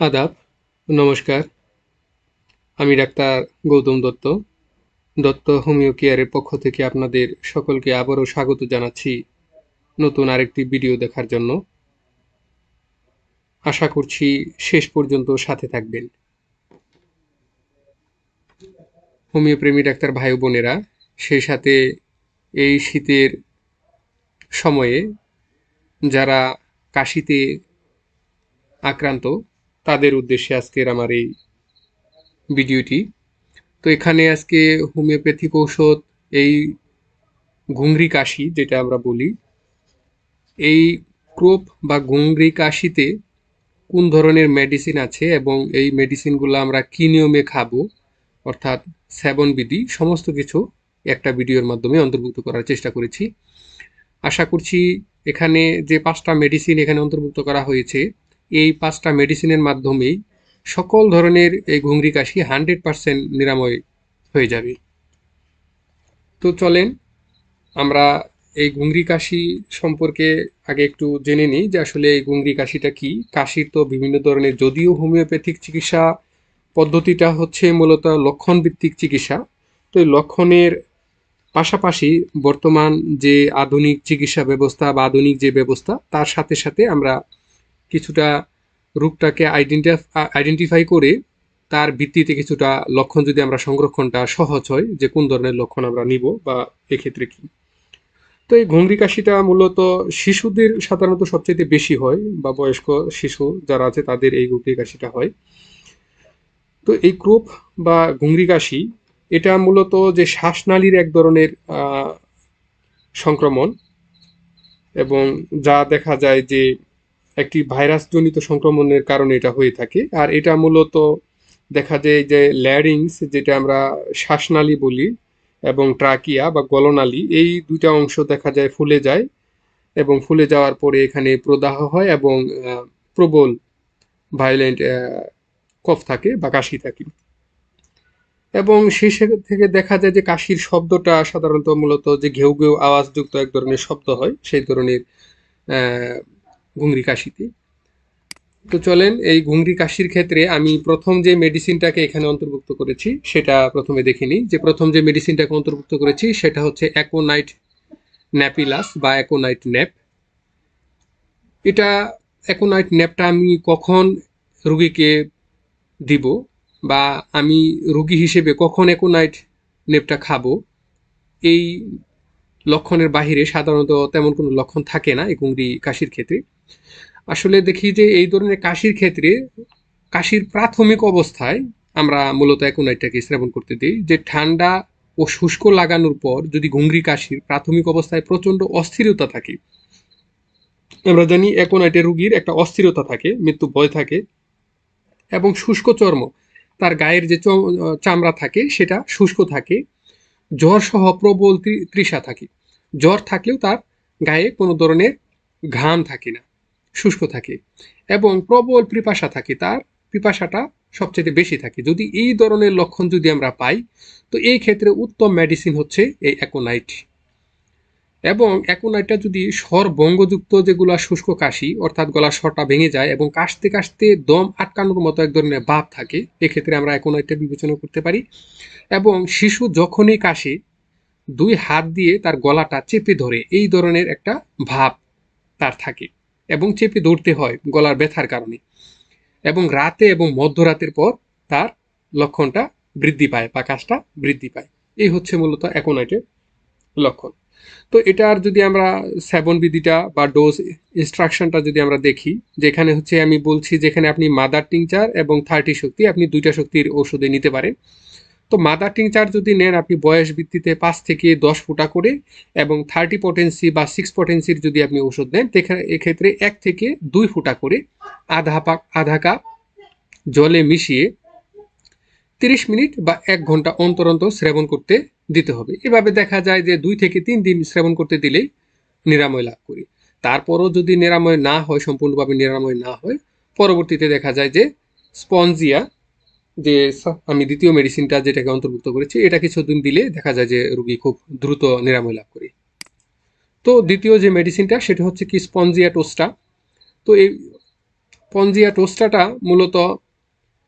আদাব, নমস্কার। আমি ডাক্তার গৌতম দত্ত। দত্ত হোমিও কেয়ারের পক্ষ থেকে আপনাদের সকলকে আবারও স্বাগত জানাচ্ছি নতুন আরেকটি ভিডিও দেখার জন্য। আশা করছি শেষ পর্যন্ত সাথে থাকবেন। হোমিও প্রেমী ডাক্তার ভাই বোনেরা, সেই সাথে এই শীতের সময়ে যারা কাশিতে আক্রান্ত তাদের উদ্দেশ্যে আজকের আমার এই ভিডিওটি। তো এখানে আজকে হোমিওপ্যাথিক ঔষধ, এই ঘুংরি কাশি যেটা আমরা বলি, এই ক্রোপ বা ঘুংরি কাশিতে কোন ধরনের মেডিসিন আছে এবং এই মেডিসিনগুলো আমরা কী নিয়মে খাব, অর্থাৎ সেবন বিধি, সমস্ত কিছু একটা ভিডিওর মাধ্যমে অন্তর্ভুক্ত করার চেষ্টা করেছি। আশা করছি এখানে যে পাঁচটা মেডিসিন এখানে অন্তর্ভুক্ত করা হয়েছে এই পাঁচটা মেডিসিনের মাধ্যমেই সকল ধরনের এই ঘুংরি কাশি হান্ড্রেড পারসেন্ট নিরাময় হয়ে যাবে। তো চলেন আমরা এই ঘুংরি কাশি সম্পর্কে আগে একটু জেনে নিই যে আসলে এই ঘুংরি কাশিটা কি। কাশির তো বিভিন্ন ধরনের যদিও হোমিওপ্যাথিক চিকিৎসা পদ্ধতিটা হচ্ছে মূলত লক্ষণ ভিত্তিক চিকিৎসা। তো এই লক্ষণের পাশাপাশি বর্তমান যে আধুনিক চিকিৎসা ব্যবস্থা বা আধুনিক যে ব্যবস্থা, তার সাথে সাথে আমরা কিছুটা রোগটাকে আইডেন্টিফাই করে তার ভিত্তিতে কিছুটা লক্ষণ যদি আমরা সংরক্ষণটা সহজ হয়, যে কোন ধরনের লক্ষণ আমরা নিব বা এক্ষেত্রে কি? তো এই ঘুংরি কাশিটা মূলত শিশুদের সাধারণত সবচেয়ে বেশি হয় বা বয়স্ক শিশু যারা আছে তাদের এই ঘুংরি কাশিটা হয়। তো এই ক্রোপ বা ঘুংরি কাশি এটা মূলত যে শ্বাসনালীর এক ধরনের সংক্রমণ এবং যা দেখা যায় যে একটি ভাইরাসজনিত সংক্রমণের কারণে এটা হয়ে থাকে। আর এটা মূলত দেখা যায় যে ল্যারিংস, যেটা আমরা শ্বাসনালী বলি, এবং ট্রাকিয়া বা গলনালী, এই দুইটা অংশ দেখা যায় ফুলে যায় এবং ফুলে যাওয়ার পরে এখানে প্রদাহ হয় এবং প্রবল ভায়োলেন্ট কফ থাকে বা কাশি থাকে। এবং সেই থেকে দেখা যায় যে কাশির শব্দটা সাধারণত মূলত যে ঘেউ ঘেউ আওয়াজযুক্ত এক ধরনের শব্দ হয়, সেই ধরনের ঘুংরি কাশিতে। তো চলেন, এই ঘুংরি কাশির ক্ষেত্রে আমি প্রথম যে মেডিসিনটাকে এখানে অন্তর্ভুক্ত করেছি, সেটা প্রথমে দেখে নিই। যে প্রথম যে মেডিসিনটাকে অন্তর্ভুক্ত করেছি, সেটা হচ্ছে অ্যাকোনাইট ন্যাপিলাস বা অ্যাকোনাইট ন্যাপ এটা অ্যাকোনাইট ন্যাপটা আমি কখন রুগীকে দিব বা আমি রুগী হিসেবে কখন অ্যাকোনাইট নেপটা খাব, এই লক্ষণের বাহিরে সাধারণত তেমন কোনো লক্ষণ থাকে না এই কুংড়ি কাশির ক্ষেত্রে। আসলে দেখি যে এই ধরনের কাশির ক্ষেত্রে কাশির প্রাথমিক অবস্থায় আমরা মূলত অ্যাকোনাইটটাকে শ্রেবণ করতে দিই যে ঠান্ডা ও শুষ্ক লাগানোর পর যদি ঘুংরি কাশির প্রাথমিক অবস্থায় প্রচণ্ড অস্থিরতা থাকে, আমরা জানি অ্যাকোনাইটের রুগীর একটা অস্থিরতা থাকে, মৃত্যু ভয় থাকে এবং শুষ্ক চর্ম, তার গায়ের যে চামড়া থাকে সেটা শুষ্ক থাকে জ্বর সহ প্রবল তৃষা থাকে। জ্বর থাকলেও তার গায়ে কোনো ধরনের ঘাম থাকে না। শুষ্ক থাকে এবং প্রবল পিপাসা থাকে, তার পিপাসাটা সবচেয়ে বেশি থাকে। যদি এই ধরনের লক্ষণ যদি আমরা পাই, তো এই ক্ষেত্রে উত্তম মেডিসিন হচ্ছে এই অ্যাকোনাইট এবং অ্যাকোনাইটটা যদি স্বর বঙ্গযুক্ত যেগুলা শুষ্ক কাশি, অর্থাৎ গলার স্বরটা ভেঙে যায় এবং কাশতে কাশতে দম আটকানোর মতো এক ধরনের ভাব থাকে, এক্ষেত্রে আমরা অ্যাকোনাইটটা বিবেচনা করতে পারি। এবং শিশু যখনই কাশে, দুই হাত দিয়ে তার গলাটা চেপে ধরে, এই ধরনের একটা ভাব তার থাকে। এবং চেপে ধরতে হয় গলার ব্যথার কারণে। এবং রাতে এবং মধ্যরাতের পর তার লক্ষণটা বৃদ্ধি পায় বা কাজটা বৃদ্ধি পায়। এই হচ্ছে মূলত অ্যাকোনাইটের লক্ষণ। তো এটার যদি আমরা সেবন বিধিটা বা ডোজ ইনস্ট্রাকশনটা যদি আমরা দেখি, যেখানে হচ্ছে আমি বলছি যেখানে আপনি মাদার টিংচার এবং থার্টি শক্তি, আপনি দুইটা শক্তির ওষুধে নিতে পারেন। তো মাদার টিংচার যদি নেন, আপনি বয়স ভিত্তিতে পাঁচ থেকে দশ ফুটা করে এবং থার্টি পটেন্সি বা সিক্স পটেন্সির যদি আপনি ওষুধ নেন এক্ষেত্রে এক থেকে দুই ফুটা করে আধা পাক আধা কাপ জলে মিশিয়ে তিরিশ মিনিট বা এক ঘণ্টা অন্তর অন্তর শ্রেবণ করতে দিতে হবে। এভাবে দেখা যায় যে দুই থেকে তিন দিন শ্রেবণ করতে দিলেই নিরাময় লাভ করি। তারপরও যদি নিরাময় না হয়, সম্পূর্ণভাবে নিরাময় না হয়, পরবর্তীতে দেখা যায় যে স্পঞ্জিয়া যে আমি দ্বিতীয় মেডিসিনটা যেটাকে অন্তর্ভুক্ত করেছি, এটা কিছুদিন দিলে দেখা যায় যে রুগী খুব দ্রুত নিরাময় লাভ করি। তো দ্বিতীয় যে মেডিসিনটা সেটা হচ্ছে কি স্পঞ্জিয়া টোস্টা। তো এই স্পঞ্জিয়া টোস্টাটা মূলত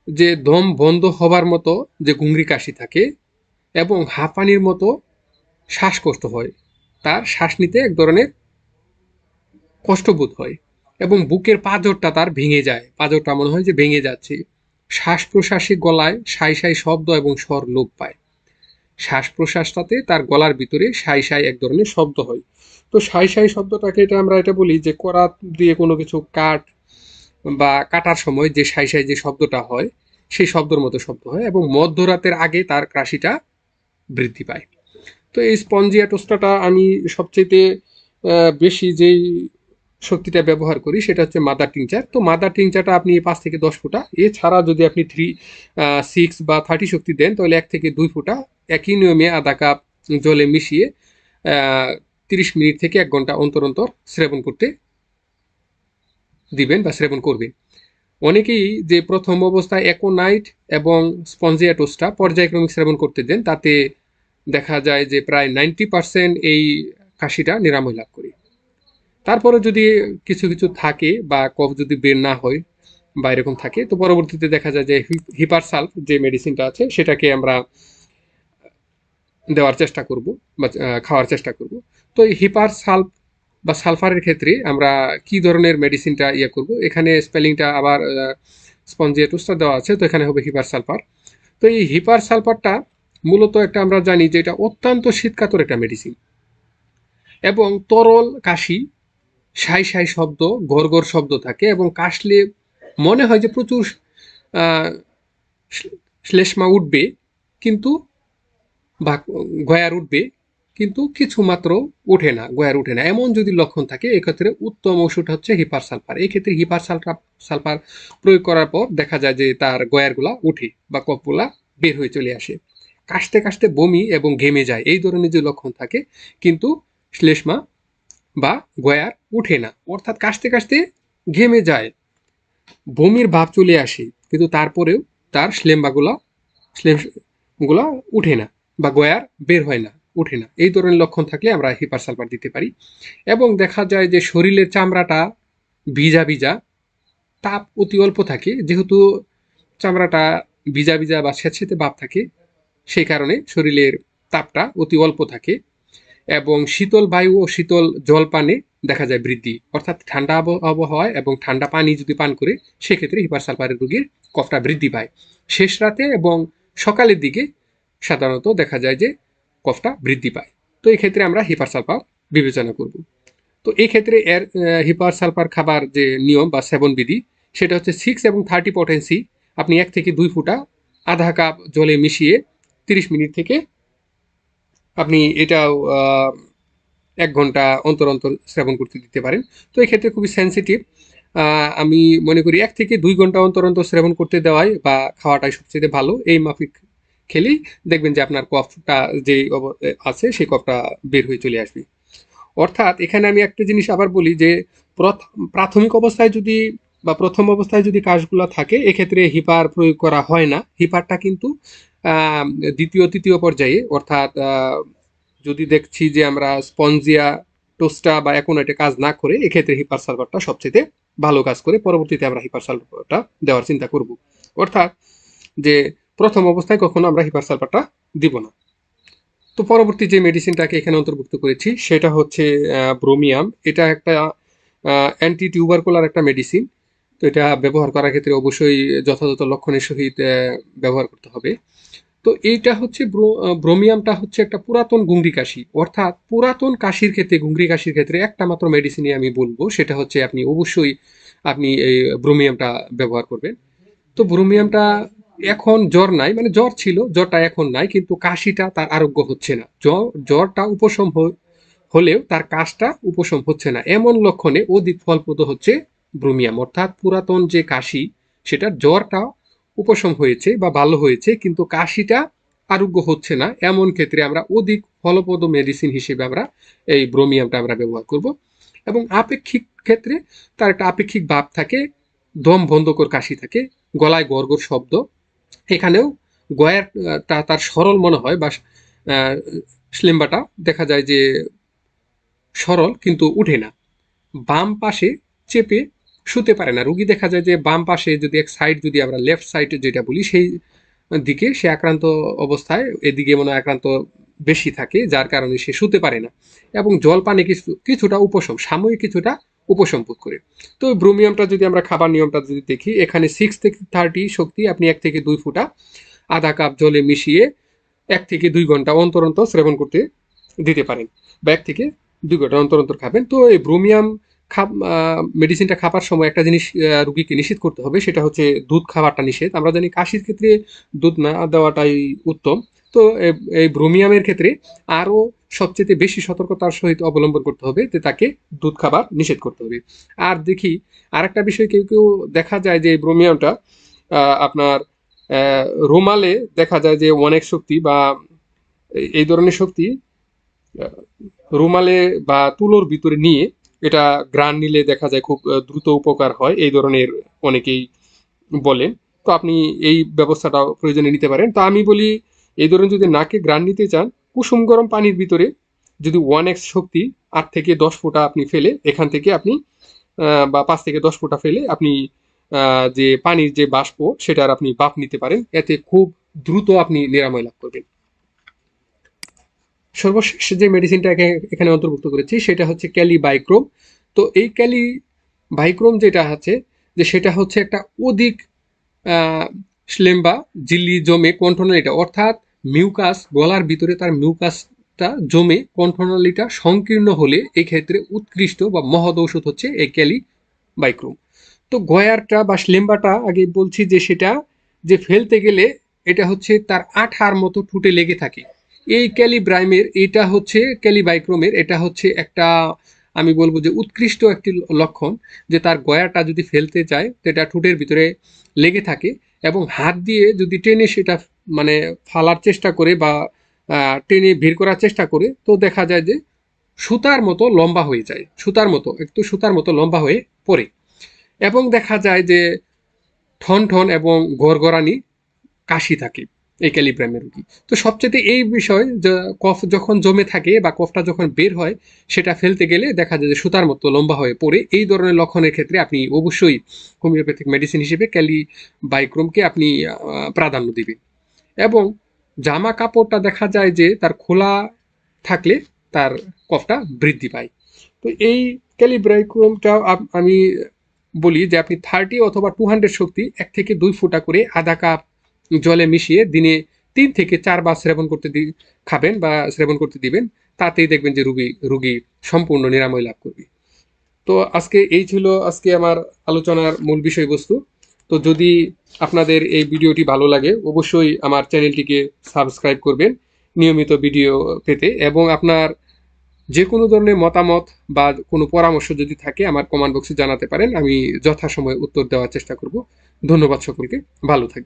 যে দম বন্ধ হবার মতো যে গুংরি কাশি থাকে এবং হাঁপানির মতো শ্বাসকষ্ট হয়, তার শ্বাস নিতে এক ধরনের কষ্টবোধ হয় এবং বুকের পাঁজরটা তার ভেঙে যায়। পাঁজরটা মনে হয় যে ভেঙে যাচ্ছে। শ্বাস প্রশ্বাসে গলায় সাই সাই শব্দ এবং স্বর লোপ পায়। শ্বাস প্রশ্বাসটাতে তার গলার ভিতরে সাই সাই এক ধরনের শব্দ হয়। তো সাই সাই শব্দটাকে এটা আমরা এটা বলি যে করাত দিয়ে কোনো কিছু কাঠ বা কাটার সময় যে সাই সাই যে শব্দটা হয়, সেই শব্দের মতো শব্দ হয় এবং মধ্যরাতের আগে তার কাশিটা বৃদ্ধি পায়। তো এই স্পঞ্জিয়া টোস্টাটা আমি সবচেয়ে বেশি যেই শক্তিটা ব্যবহার করি, সেটা হচ্ছে মাদার টিংচার তো মাদার টিংচারটা আপনি পাঁচ থেকে দশ ফুটা। এছাড়া যদি আপনি থ্রি সিক্স বা থার্টি শক্তি দেন, তাহলে এক থেকে দুই ফুটা একই নিয়মে আধা কাপ জলে মিশিয়ে তিরিশ মিনিট থেকে এক ঘণ্টা অন্তর অন্তর সেবন করতে দিবেন বা সেবন করবেন। অনেকেই যে প্রথম অবস্থায় একোনাইট এবং স্পঞ্জিয়াটোসটা পর্যায়ক্রমিক সেবন করতে দেন, তাতে দেখা যায় যে প্রায় নাইনটি পার্সেন্ট এই কাশিটা নিরাময় লাভ করি। তারপরে যদি কিছু কিছু থাকে বা কফ যদি বের না হয় বা এরকম থাকে, তো পরবর্তীতে দেখা যায় যে হিপার সালফ যে মেডিসিনটা আছে, সেটাকে আমরা দেওয়ার চেষ্টা করব বা খাওয়ার চেষ্টা করব। তো এই হিপার সালফ বা সালফারের ক্ষেত্রে আমরা কি ধরনের মেডিসিনটা ইয়ে করব? এখানে স্পেলিংটা আবার স্পঞ্জিয়াটুসটা দেওয়া আছে, তো এখানে হবে হিপার সালফার তো এই হিপার সালফারটা মূলত একটা আমরা জানি যে এটা অত্যন্ত শীতকাতর একটা মেডিসিন এবং তরল কাশি সাই সাই শব্দ, গড় গড় শব্দ থাকে এবং কাশলে মনে হয় যে প্রচুর শ্লেষ্মা উঠবে, কিন্তু বা গয়ার উঠবে, কিন্তু কিছু মাত্র ওঠে না, গয়ার উঠে না। এমন যদি লক্ষণ থাকে, এক্ষেত্রে উত্তম ওষুধ হচ্ছে হিপার সালফার। এই ক্ষেত্রে হিপার সালফার সালফার প্রয়োগ করার পর দেখা যায় যে তার গয়ারগুলা উঠে বা কপগুলা বের হয়ে চলে আসে। কাশতে কাশতে বমি এবং ঘেমে যায়, এই ধরনের যে লক্ষণ থাকে, কিন্তু শ্লেষ্মা বা গয়ার উঠে না। অর্থাৎ কাশতে কাশতে ঘেমে যায়। বমির ভাব চলে আসে, কিন্তু তারপরেও তার স্লেম্বাগুলা স্লেমগুলা উঠে না বা গয়ার বের হয় না, উঠে না। এই ধরনের লক্ষণ থাকলে আমরা হিপার সালফার দিতে পারি। এবং দেখা যায় যে শরীরের চামড়াটা ভিজা ভিজা, তাপ অতি অল্প থাকে। যেহেতু চামড়াটা ভিজা ভিজা বা স্যাঁতস্যাঁতে ভাব থাকে, সেই কারণে শরীরের তাপটা অতি অল্প থাকে। এবং শীতল বায়ু ও শীতল জল পানে দেখা যায় বৃদ্ধি। অর্থাৎ ঠান্ডা আবহাওয়ায় এবং ঠান্ডা পানি যদি পান করে, সেক্ষেত্রে হিপার সালফারের রোগীর কফটা বৃদ্ধি পায়। শেষ রাতে এবং সকালের দিকে সাধারণত দেখা যায় যে কফটা বৃদ্ধি পায়। তো এই ক্ষেত্রে আমরা হিপার সালফার বিবেচনা করব। তো এই ক্ষেত্রে এর হিপার সালফার খাবার যে নিয়ম বা সেবন বিধি, সেটা হচ্ছে সিক্স এবং থার্টি পটেন্সি আপনি এক থেকে দুই ফুটা আধা কাপ জলে মিশিয়ে তিরিশ মিনিট থেকে আপনি এটাও এক ঘণ্টা অন্তর অন্তর সেবন করতে দিতে পারেন। তো এই ক্ষেত্রে খুবই সেন্সিটিভ আমি মনে করি এক থেকে দুই ঘণ্টা অন্তর অন্তর সেবন করতে দেওয়াই বা খাওয়াটাই সবচেয়ে ভালো। এই মাফিক খেলেই দেখবেন যে আপনার কফটা যে আছে সেই কফটা বের হয়ে চলে আসবে। অর্থাৎ এখানে আমি একটা জিনিস আবার বলি যে প্রাথমিক অবস্থায় যদি বা প্রথম অবস্থায় যদি কাজগুলো থাকে, এক্ষেত্রে হিপার প্রয়োগ করা হয় না। হিপারটা কিন্তু দ্বিতীয়, তৃতীয় পর্যায়ে, অর্থাৎ যদি দেখছি যে আমরা স্পঞ্জিয়া, টোস্টা বা এটা কাজ না করে, এক্ষেত্রে হিপার সার্ভারটা সবচেয়ে ভালো কাজ করে। পরবর্তীতে আমরা হিপার সার্ভারটা দেওয়ার চিন্তা করব। অর্থাৎ, যে প্রথম অবস্থায় কখনো আমরা হিপার সালফারটা দিব না। তো পরবর্তী যে মেডিসিনটাকে এখানে অন্তর্ভুক্ত করেছি, সেটা হচ্ছে ব্রোমিয়াম এটা একটা অ্যান্টি টিউবারকুলার একটা মেডিসিন তো এটা ব্যবহার করার ক্ষেত্রে অবশ্যই যথাযথ লক্ষণের সহিত ব্যবহার করতে হবে। তো এইটা হচ্ছে ব্রোমিয়ামটা হচ্ছে একটা পুরাতন গুংরি কাশি অর্থাৎ পুরাতন কাশির ক্ষেত্রে গুংরি কাশির ক্ষেত্রে একটা মাত্র মেডিসিনই আমি বলব, সেটা হচ্ছে আপনি অবশ্যই আপনি এই ব্রোমিয়ামটা ব্যবহার করবেন। তো ব্রোমিয়ামটা এখন জ্বর নাই মানে জ্বর ছিল, জ্বরটা এখন নাই, কিন্তু কাশিটা তার আরোগ্য হচ্ছে না। জ্বর, জ্বরটা উপশম হলেও তার কাশটা উপশম হচ্ছে না। এমন লক্ষণে অধিক ফলপ্রদ হচ্ছে ব্রোমিয়াম। অর্থাৎ পুরাতন যে কাশি, সেটার জ্বরটা উপশম হয়েছে বা ভালো হয়েছে, কিন্তু কাশিটা আরোগ্য হচ্ছে না। এমন ক্ষেত্রে আমরা অধিক ফলপ্রদ মেডিসিন হিসেবে আমরা এই ব্রোমিয়ামটা আমরা ব্যবহার করব। এবং আপেক্ষিক ক্ষেত্রে তার একটা আপেক্ষিক ভাব থাকে, দম বন্ধকর কাশি থাকে, গলায় গর্গর শব্দ। এখানেও গয়ারটা তার সরল মনে হয় বা স্লেম্বাটা দেখা যায় যে সরল কিন্তু উঠে না। বাম পাশে চেপে শুতে পারে না। রুগী দেখা যায় যে বাম পাশে যদি এক সাইড যদি আমরা লেফট সাইড যেটা বলি, সেই দিকে সে আক্রান্ত অবস্থায় এদিকে মনে আক্রান্ত বেশি থাকে, যার কারণে সে শুতে পারে না। এবং জল পানি কিছু, কিছুটা উপশম, সাময়িক কিছুটা উপশম বোধ করে। তো ব্রোমিয়ামটা যদি আমরা খাবার নিয়মটা যদি দেখি, এখানে সিক্স থেকে থার্টি শক্তি আপনি এক থেকে দুই ফুটা আধা কাপ জলে মিশিয়ে এক থেকে দুই ঘণ্টা অন্তর অন্তর সেবন করতে দিতে পারেন বা এক থেকে দুই ঘণ্টা অন্তর অন্তর খাবেন। তো এই ব্রোমিয়াম খাপ মেডিসিনটা খাবার সময় একটা জিনিস রুগীকে নিষেধ করতে হবে, সেটা হচ্ছে দুধ খাবারটা নিষেধ। আমরা জানি কাশির ক্ষেত্রে দুধ না দেওয়াটাই উত্তম। তো এই ব্রোমিয়ামের ক্ষেত্রে আরও সবচেয়ে বেশি সতর্কতার সহিত অবলম্বন করতে হবে যে তাকে দুধ খাবার নিষেধ করতে হবে। আর দেখি, আরেকটা বিষয় কেউ কেউ দেখা যায় যে ব্রোমিয়ামটা আপনার রোমালে দেখা যায় যে অনেক শক্তি বা এই- ধরনের শক্তি রুমালে বা তুলোর ভিতরে নিয়ে এটা গ্রান নিলে দেখা যায় খুব দ্রুত উপকার হয়, এই ধরনের অনেকেই বলেন। তো আপনি এই ব্যবস্থাটা প্রয়োজনে নিতে পারেন। তো আমি বলি, এই ধরনের যদি নাকে গ্রান নিতে চান, কুসুম গরম পানির ভিতরে যদি ওয়ান এক্স শক্তি আট থেকে দশ ফোঁটা আপনি ফেলে, এখান থেকে আপনি বা পাঁচ থেকে দশ ফোঁটা ফেলে আপনি যে পানির যে বাষ্প, সেটার আপনি বাপ নিতে পারেন। এতে খুব দ্রুত আপনি নিরাময় লাভ করবেন। সর্বশেষ যে মেডিসিনটা এখানে অন্তর্ভুক্ত করেছি, সেটা হচ্ছে ক্যালি বাইক্রোম তো এই ক্যালি বাইক্রোম যেটা আছে, যে সেটা হচ্ছে একটা অধিক স্লেম্বা জিল্লি জমে কণ্ঠনালীটা অর্থাৎ মিউকাস গলার ভিতরে তার মিউকাসটা জমে কণ্ঠনালীটা সংকীর্ণ হলে এই ক্ষেত্রে উৎকৃষ্ট বা মহৎ ঔষধ হচ্ছে এই ক্যালি বাইক্রোম তো গয়ারটা বা স্লেম্বাটা আগে বলছি যে সেটা, যে ফেলতে গেলে এটা হচ্ছে তার আঠার মতো ঠুটে লেগে থাকে। এই ক্যালিব্রাইমের, এটা হচ্ছে ক্যালিবাইক্রোমের, এটা হচ্ছে একটা, আমি বলব যে উৎকৃষ্ট একটি লক্ষণ, যে তার গয়াটা যদি ফেলতে যায়, তো এটা ঠোঁটের ভিতরে লেগে থাকে এবং হাত দিয়ে যদি টেনে সেটা মানে ফালার চেষ্টা করে বা টেনে বের করার চেষ্টা করে, তো দেখা যায় যে সুতার মতো লম্বা হয়ে যায়, সুতার মতো, একটু সুতার মতো লম্বা হয়ে পড়ে। এবং দেখা যায় যে ঠন ঠন এবং গড়গড়ানি কাশি থাকে। এই ক্যালিব্রামের রুগী। তো সবচেয়ে এই বিষয় কফ যখন জমে থাকে বা কফটা যখন বের হয়, সেটা ফেলতে গেলে দেখা যায় যে সুতার মতো লম্বা হয়ে পড়ে। এই ধরনের লক্ষণের ক্ষেত্রে আপনি অবশ্যই হোমিওপ্যাথিক মেডিসিন হিসেবে ক্যালি বাইক্রোমকে আপনি প্রাধান্য দিবেন। এবং জামা কাপড়টা দেখা যায় যে তার খোলা থাকলে তার কফটা বৃদ্ধি পায়। তো এই ক্যালিব্রাইক্রোমটা আমি বলি যে আপনি থার্টি অথবা টু হান্ড্রেড শক্তি এক থেকে দুই ফুটা করে আধা কাপ জলে মিশিয়ে দিনে তিন থেকে চারবার সেবন করতে দি খাবেন বা সেবন করতে দিবেন, তাতেই দেখবেন যে রুগী রুগী সম্পূর্ণ নিরাময় লাভ করবে। তো আজকে এই ছিল আজকে আমার আলোচনার মূল বিষয়বস্তু। তো যদি আপনাদের এই ভিডিওটি ভালো লাগে, অবশ্যই আমার চ্যানেলটিকে সাবস্ক্রাইব করবেন নিয়মিত ভিডিও পেতে এবং আপনার যে কোনো ধরনের মতামত বা কোনো পরামর্শ যদি থাকে, আমার কমেন্ট বক্সে জানাতে পারেন, আমি যথাসময়ে উত্তর দেওয়ার চেষ্টা করব। ধন্যবাদ সকলকে, ভালো থাকবেন।